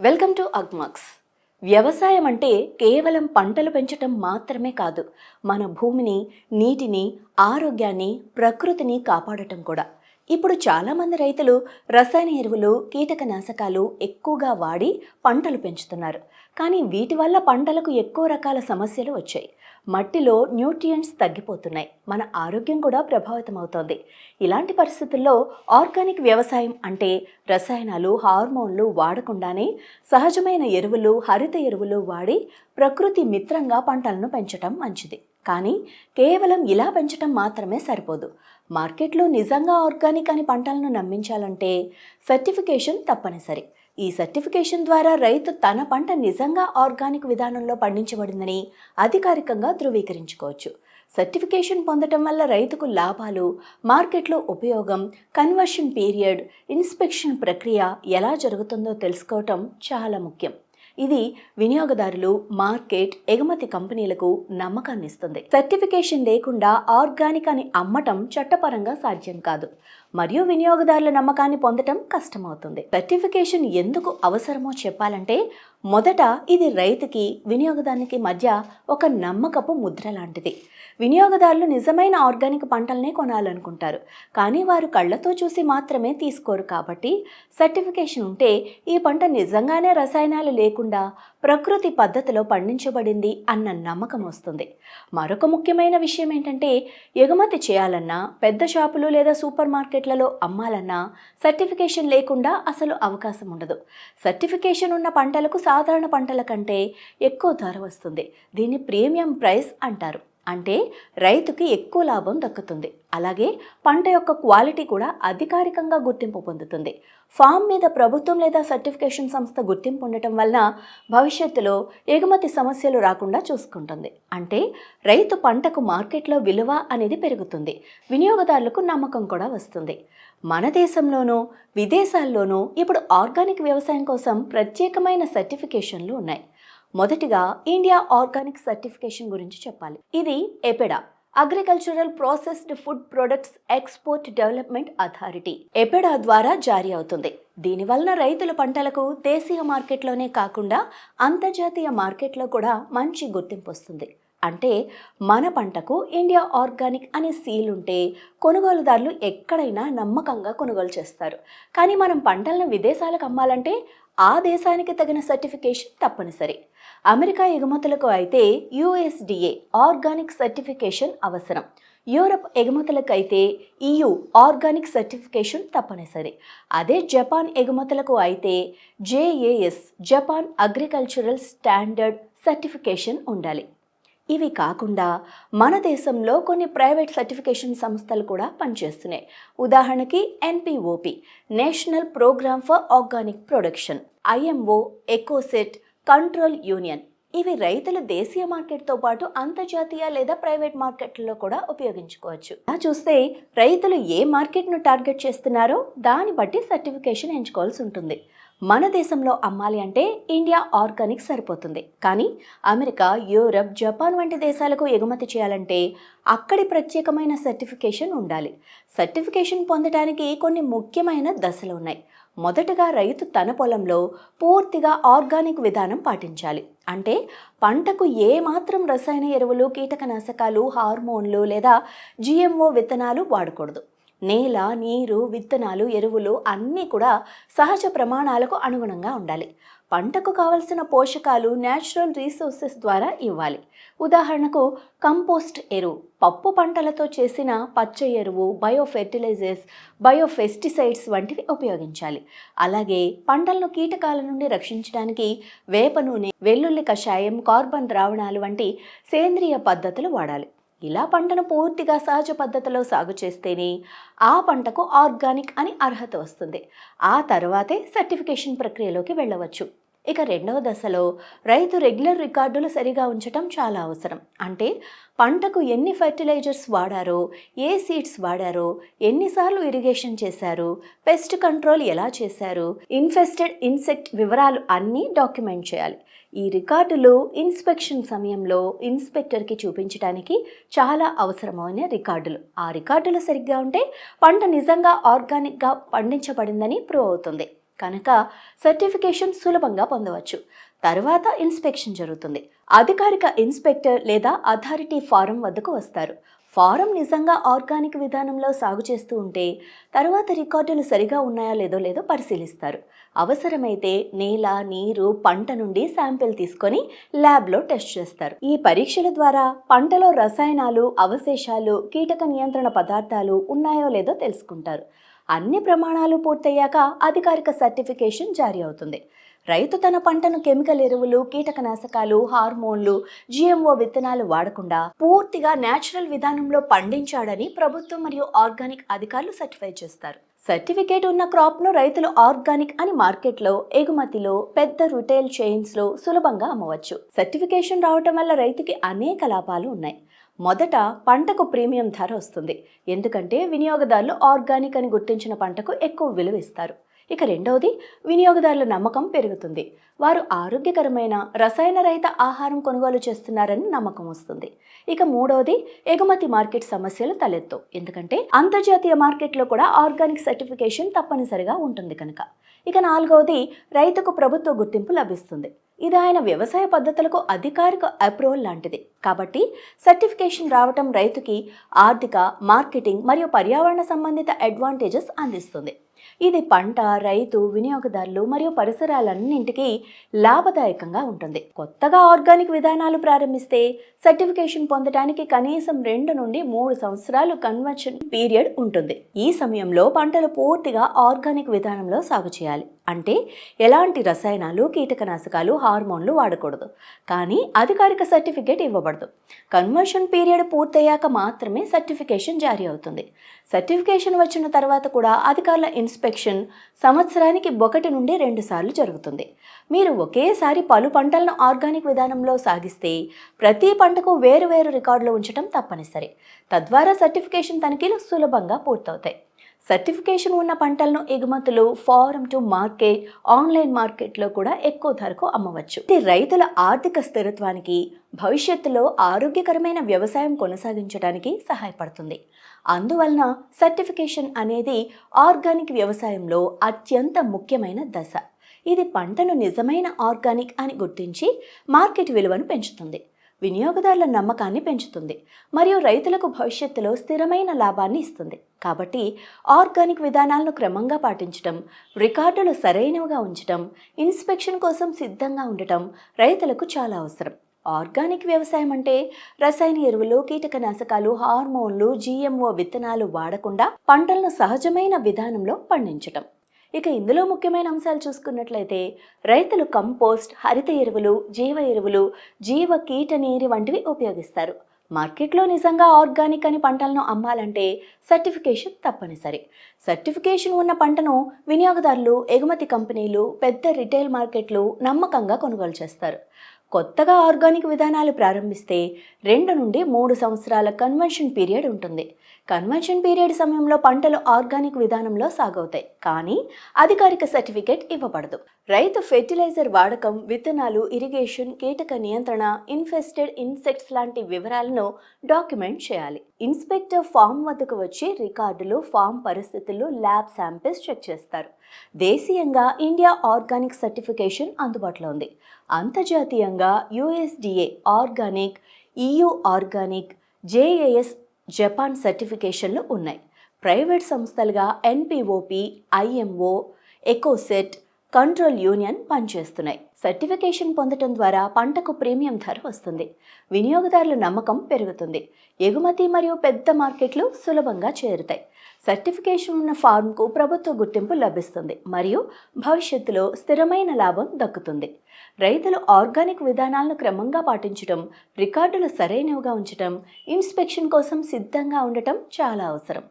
Welcome to Agmax. వ్యవసాయం అంటే కేవలం పంటలు పెంచటం మాత్రమే కాదు మన భూమిని నీటిని ఆరోగ్యాన్ని ప్రకృతిని కాపాడటం కూడా. ఇప్పుడు చాలామంది రైతులు రసాయన ఎరువులు కీటకనాశకాలు ఎక్కువగా వాడి పంటలు పెంచుతున్నారు. కానీ వీటి వల్ల పంటలకు ఎక్కువ రకాల సమస్యలు వచ్చాయి. మట్టిలో న్యూట్రియంట్స్ తగ్గిపోతున్నాయి. మన ఆరోగ్యం కూడా ప్రభావితం అవుతోంది. ఇలాంటి పరిస్థితుల్లో ఆర్గానిక్ వ్యవసాయం అంటే రసాయనాలు హార్మోన్లు వాడకుండానే సహజమైన ఎరువులు హరిత ఎరువులు వాడి ప్రకృతి మిత్రంగా పంటలను పెంచటం మంచిది. కానీ కేవలం ఇలా పెంచటం మాత్రమే సరిపోదు. మార్కెట్లో నిజంగా ఆర్గానిక్ అని పంటలను నమ్మించాలంటే సర్టిఫికేషన్ తప్పనిసరి. ఈ సర్టిఫికేషన్ ద్వారా రైతు తన పంట నిజంగా ఆర్గానిక్ విధానంలో పండించబడిందని అధికారికంగా ధృవీకరించుకోవచ్చు. సర్టిఫికేషన్ పొందటం వల్ల రైతుకు లాభాలు మార్కెట్లో ఉపయోగం కన్వర్షన్ పీరియడ్ ఇన్స్పెక్షన్ ప్రక్రియ ఎలా జరుగుతుందో తెలుసుకోవటం చాలా ముఖ్యం. ఇది వినియోగదారులు మార్కెట్ ఎగుమతి కంపెనీలకు నమ్మకాన్ని ఇస్తుంది సర్టిఫికేషన్ లేకుండా ఆర్గానిక్ అని అమ్మటం చట్టపరంగా సాధ్యం కాదు. మరియు వినియోగదారుల నమ్మకాన్ని పొందటం కష్టమవుతుంది. సర్టిఫికేషన్ ఎందుకు అవసరమో చెప్పాలంటే మొదట ఇది రైతుకి వినియోగదారునికి మధ్య ఒక నమ్మకపు ముద్ర లాంటిది. వినియోగదారులు నిజమైన ఆర్గానిక్ పంటలనే కొనాలనుకుంటారు. కానీ వారు కళ్ళతో చూసి మాత్రమే తీసుకోరు కాబట్టి సర్టిఫికేషన్ ఉంటే ఈ పంట నిజంగానే రసాయనాలు లేకుండా ప్రకృతి పద్ధతిలో పండించబడింది అన్న నమ్మకం వస్తుంది. మరొక ముఖ్యమైన విషయం ఏంటంటే ఎగుమతి చేయాలన్నా పెద్ద షాపులు లేదా సూపర్ మార్కెట్లలో అమ్మాలన్నా సర్టిఫికేషన్ లేకుండా అసలు అవకాశం ఉండదు. సర్టిఫికేషన్ ఉన్న పంటలకు సాధారణ పంటల కంటే ఎక్కువ ధర వస్తుంది. దీన్ని ప్రీమియం ప్రైస్ అంటారు. అంటే రైతుకి ఎక్కువ లాభం దక్కుతుంది. అలాగే పంట యొక్క క్వాలిటీ కూడా అధికారికంగా గుర్తింపు పొందుతుంది. ఫామ్ మీద ప్రభుత్వం లేదా సర్టిఫికేషన్ సంస్థ గుర్తింపు ఉండటం వలన భవిష్యత్తులో ఎగుమతి సమస్యలు రాకుండా చూసుకుంటుంది. అంటే రైతు పంటకు మార్కెట్లో విలువ అనేది పెరుగుతుంది. వినియోగదారులకు నమ్మకం కూడా వస్తుంది. మన దేశంలోనూ విదేశాల్లోనూ ఇప్పుడు ఆర్గానిక్ వ్యవసాయం కోసం ప్రత్యేకమైన సర్టిఫికేషన్లు ఉన్నాయి. మొదటిగా ఇండియా ఆర్గానిక్ సర్టిఫికేషన్ గురించి చెప్పాలి. ఇది APEDA agricultural processed food products export development authority. APEDA ద్వారా జారీ అవుతుంది. దీనివలన రైతుల పంటలకు దేశీయ మార్కెట్లోనే కాకుండా అంతర్జాతీయ మార్కెట్లో కూడా మంచి గుర్తింపు వస్తుంది. అంటే మన పంటకు ఇండియా ఆర్గానిక్ అనే సీల్ ఉంటే కొనుగోలుదారులు ఎక్కడైనా నమ్మకంగా కొనుగోలు చేస్తారు. కానీ మనం పంటలను విదేశాలకు అమ్మాలంటే ఆ దేశానికి తగిన సర్టిఫికేషన్ తప్పనిసరి. అమెరికా ఎగుమతులకు అయితే యుఎస్డిఏ ఆర్గానిక్ సర్టిఫికేషన్ అవసరం. యూరప్ ఎగుమతులకు అయితే ఈయు ఆర్గానిక్ సర్టిఫికేషన్ తప్పనిసరి. అదే జపాన్ ఎగుమతులకు అయితే JAS Japan agricultural standard certification ఉండాలి. ఇవి కాకుండా మన దేశంలో కొన్ని ప్రైవేట్ సర్టిఫికేషన్ సంస్థలు కూడా పనిచేస్తున్నాయి. ఉదాహరణకి NPOP national program for organic production IMO Ecocert control union. ఇవి రైతులు దేశీయ మార్కెట్తో పాటు అంతర్జాతీయ లేదా ప్రైవేట్ మార్కెట్లలో కూడా ఉపయోగించుకోవచ్చు. అలా చూస్తే రైతులు ఏ మార్కెట్ను టార్గెట్ చేస్తున్నారో దాన్ని బట్టి సర్టిఫికేషన్ ఎంచుకోవాల్సి ఉంటుంది. మన దేశంలో అమ్మాలి అంటే ఇండియా ఆర్గానిక్ సరిపోతుంది. కానీ అమెరికా యూరప్ జపాన్ వంటి దేశాలకు ఎగుమతి చేయాలంటే అక్కడి ప్రత్యేకమైన సర్టిఫికేషన్ ఉండాలి. సర్టిఫికేషన్ పొందడానికి కొన్ని ముఖ్యమైన దశలు ఉన్నాయి. మొదటగా రైతు తన పొలంలో పూర్తిగా ఆర్గానిక్ విధానం పాటించాలి. అంటే పంటకు ఏ మాత్రం రసాయన ఎరువులు కీటకనాశకాలు హార్మోన్లు లేదా జిఎంఓ విత్తనాలు వాడకూడదు. నేల నీరు విత్తనాలు ఎరువులు అన్నీ కూడా సహజ ప్రమాణాలకు అనుగుణంగా ఉండాలి. పంటకు కావలసిన పోషకాలు న్యాచురల్ రీసోర్సెస్ ద్వారా ఇవ్వాలి. ఉదాహరణకు కంపోస్ట్ ఎరువు. పప్పు పంటలతో చేసిన పచ్చ ఎరువు బయో ఫెర్టిలైజర్స్ బయో పెస్టిసైడ్స్ వంటివి ఉపయోగించాలి. అలాగే పంటలను కీటకాల నుండి రక్షించడానికి వేప నూనె వెల్లుల్లి కషాయం కార్బన్ ద్రావణాలు వంటి సేంద్రియ పద్ధతులు వాడాలి. ఇలా పంటను పూర్తిగా సహజ పద్ధతిలో సాగు చేస్తేనే ఆ పంటకు ఆర్గానిక్ అని అర్హత వస్తుంది. ఆ తర్వాతే సర్టిఫికేషన్ ప్రక్రియలోకి వెళ్ళవచ్చు. ఇక రెండవ దశలో రైతు రెగ్యులర్ రికార్డులు సరిగా ఉంచటం చాలా అవసరం. అంటే పంటకు ఎన్ని ఫర్టిలైజర్స్ వాడారో ఏ సీడ్స్ వాడారో ఎన్నిసార్లు ఇరిగేషన్ చేశారు పెస్ట్ కంట్రోల్ ఎలా చేశారు ఇన్ఫెస్టెడ్ ఇన్సెక్ట్ వివరాలు అన్నీ డాక్యుమెంట్ చేయాలి. ఈ రికార్డులు ఇన్స్పెక్షన్ సమయంలో ఇన్స్పెక్టర్కి చూపించడానికి చాలా అవసరమైన రికార్డులు. ఆ రికార్డులు సరిగ్గా ఉంటే పంట నిజంగా ఆర్గానిక్గా పండించబడిందని ప్రూవ్ అవుతుంది. కనుక సర్టిఫికేషన్ సులభంగా పొందవచ్చు. తర్వాత ఇన్స్పెక్షన్ జరుగుతుంది. అధికారిక ఇన్స్పెక్టర్ లేదా అథారిటీ ఫారం వద్దకు వస్తారు. ఫారం నిజంగా ఆర్గానిక్ విధానంలో సాగు చేస్తూ ఉంటే తర్వాత రికార్డులు సరిగా ఉన్నాయా లేదో లేదో పరిశీలిస్తారు. అవసరమైతే నేల నీరు పంట నుండి శాంపిల్ తీసుకొని ల్యాబ్లో టెస్ట్ చేస్తారు. ఈ పరీక్షల ద్వారా పంటలో రసాయనాలు అవశేషాలు కీటక నియంత్రణ పదార్థాలు ఉన్నాయో లేదో తెలుసుకుంటారు. అన్ని ప్రమాణాలు పూర్తయ్యాక అధికారిక సర్టిఫికేషన్ జారీ అవుతుంది. రైతు తన పంటను కెమికల్ ఎరువులు కీటకనాశకాలు హార్మోన్లు జిఎంఓ విత్తనాలు వాడకుండా పూర్తిగా నేచురల్ విధానంలో పండించాడని ప్రభుత్వం మరియు ఆర్గానిక్ అధికారులు సర్టిఫై చేస్తారు. సర్టిఫికేట్ ఉన్న క్రాప్ను రైతులు ఆర్గానిక్ అని మార్కెట్లో ఎగుమతిలో పెద్ద రిటైల్ చైన్స్లో సులభంగా అమ్మవచ్చు. సర్టిఫికేషన్ రావటం వల్ల రైతుకి అనేక లాభాలు ఉన్నాయి. మొదట పంటకు ప్రీమియం ధర వస్తుంది. ఎందుకంటే వినియోగదారులు ఆర్గానిక్ అని గుర్తించిన పంటకు ఎక్కువ విలువ ఇస్తారు. ఇక రెండవది వినియోగదారుల నమ్మకం పెరుగుతుంది. వారు ఆరోగ్యకరమైన రసాయన రహిత ఆహారం కొనుగోలు చేస్తున్నారని నమ్మకం వస్తుంది. ఇక మూడవది ఎగుమతి మార్కెట్ సమస్యలు తలెత్తు. ఎందుకంటే అంతర్జాతీయ మార్కెట్లో కూడా ఆర్గానిక్ సర్టిఫికేషన్ తప్పనిసరిగా ఉంటుంది కనుక. ఇక నాలుగవది రైతుకు ప్రభుత్వ గుర్తింపు లభిస్తుంది. ఇది ఆయన వ్యవసాయ పద్ధతులకు అధికారిక అప్రూవల్ లాంటిది. కాబట్టి సర్టిఫికేషన్ రావటం రైతుకి ఆర్థిక మార్కెటింగ్ మరియు పర్యావరణ సంబంధిత అడ్వాంటేజెస్ అందిస్తుంది. ఇది పంట రైతు వినియోగదారులు మరియు పరిసరాలన్నింటికీ లాభదాయకంగా ఉంటుంది. కొత్తగా ఆర్గానిక్ విధానాలు ప్రారంభిస్తే సర్టిఫికేషన్ పొందడానికి కనీసం రెండు నుండి మూడు సంవత్సరాలు కన్వర్షన్ పీరియడ్ ఉంటుంది. ఈ సమయంలో పంటలు పూర్తిగా ఆర్గానిక్ విధానంలో సాగు చేయాలి. అంటే ఎలాంటి రసాయనాలు కీటకనాశకాలు హార్మోన్లు వాడకూడదు. కానీ అధికారిక సర్టిఫికేట్ ఇవ్వబడదు. కన్వర్షన్ పీరియడ్ పూర్తయ్యాక మాత్రమే సర్టిఫికేషన్ జారీ అవుతుంది. సర్టిఫికేషన్ వచ్చిన తర్వాత కూడా అధికారుల ఇన్స్పెక్షన్ సంవత్సరానికి ఒకటి నుండి రెండు సార్లు జరుగుతుంది. మీరు ఒకేసారి పలు పంటలను ఆర్గానిక్ విధానంలో సాగిస్తే ప్రతి పంటకు వేరు వేరు రికార్డులు ఉంచడం తప్పనిసరి. తద్వారా సర్టిఫికేషన్ తనిఖీలు సులభంగా పూర్తవుతాయి. సర్టిఫికేషన్ ఉన్న పంటలను ఎగుమతులు ఫారం టు మార్కెట్ ఆన్లైన్ మార్కెట్లో కూడా ఎక్కువ ధరకు అమ్మవచ్చు. ఇది రైతుల ఆర్థిక స్థిరత్వానికి భవిష్యత్తులో ఆరోగ్యకరమైన వ్యవసాయం కొనసాగించడానికి సహాయపడుతుంది. అందువలన సర్టిఫికేషన్ అనేది ఆర్గానిక్ వ్యవసాయంలో అత్యంత ముఖ్యమైన దశ. ఇది పంటను నిజమైన ఆర్గానిక్ అని గుర్తించి మార్కెట్ విలువను పెంచుతుంది. వినియోగదారుల నమ్మకాన్ని పెంచుతుంది మరియు రైతులకు భవిష్యత్తులో స్థిరమైన లాభాన్ని ఇస్తుంది. కాబట్టి ఆర్గానిక్ విధానాలను క్రమంగా పాటించడం రికార్డులు సరైనవిగా ఉంచడం ఇన్స్పెక్షన్ కోసం సిద్ధంగా ఉండటం రైతులకు చాలా అవసరం. ఆర్గానిక్ వ్యవసాయం అంటే రసాయన ఎరువులు కీటకనాశకాలు హార్మోన్లు జీఎంఓ విత్తనాలు వాడకుండా పంటలను సహజమైన విధానంలో పండించటం. ఇక ఇందులో ముఖ్యమైన అంశాలు చూసుకున్నట్లయితే రైతులు కంపోస్ట్ హరిత ఎరువులు జీవ ఎరువులు జీవ కీట నీరు వంటివి ఉపయోగిస్తారు. మార్కెట్లో నిజంగా ఆర్గానిక్ అని పంటలను అమ్మాలంటే సర్టిఫికేషన్ తప్పనిసరి. సర్టిఫికేషన్ ఉన్న పంటను వినియోగదారులు ఎగుమతి కంపెనీలు పెద్ద రిటైల్ మార్కెట్లు నమ్మకంగా కొనుగోలు చేస్తారు. కొత్తగా ఆర్గానిక్ విధానాలు ప్రారంభిస్తే రెండు నుండి మూడు సంవత్సరాల కన్వెన్షన్ పీరియడ్ ఉంటుంది. కన్వెన్షన్ పీరియడ్ సమయంలో పంటలు ఆర్గానిక్ విధానంలో సాగవుతాయి. కానీ అధికారిక సర్టిఫికేట్ ఇవ్వబడదు. రైతు ఫెర్టిలైజర్ వాడకం విత్తనాలు ఇరిగేషన్ కీటక నియంత్రణ ఇన్ఫెస్టెడ్ ఇన్సెక్ట్స్ లాంటి వివరాలను డాక్యుమెంట్ చేయాలి. ఇన్స్పెక్టర్ ఫామ్ వద్దకు వచ్చి రికార్డులు ఫామ్ పరిస్థితులు ల్యాబ్ శాంపిల్స్ చెక్ చేస్తారు. దేశీయంగా ఇండియా ఆర్గానిక్ సర్టిఫికేషన్ అందుబాటులో ఉంది. అంతర్జాతీయంగా USDA organic EU organic JAS Japan సర్టిఫికేషన్లు ఉన్నాయి. ప్రైవేట్ సంస్థలుగా NPOP IMO Ecocert control union పనిచేస్తున్నాయి. సర్టిఫికేషన్ పొందటం ద్వారా పంటకు ప్రీమియం ధర వస్తుంది. వినియోగదారుల నమ్మకం పెరుగుతుంది. ఎగుమతి మరియు పెద్ద మార్కెట్లు సులభంగా చేరుతాయి. సర్టిఫికేషన్ ఉన్న ఫార్మ్కు ప్రభుత్వ గుర్తింపు లభిస్తుంది మరియు భవిష్యత్తులో స్థిరమైన లాభం దక్కుతుంది. రైతులు ఆర్గానిక్ విధానాలను క్రమంగా పాటించడం రికార్డులు సరైనవిగా ఉంచడం ఇన్స్పెక్షన్ కోసం సిద్ధంగా ఉండటం చాలా అవసరం.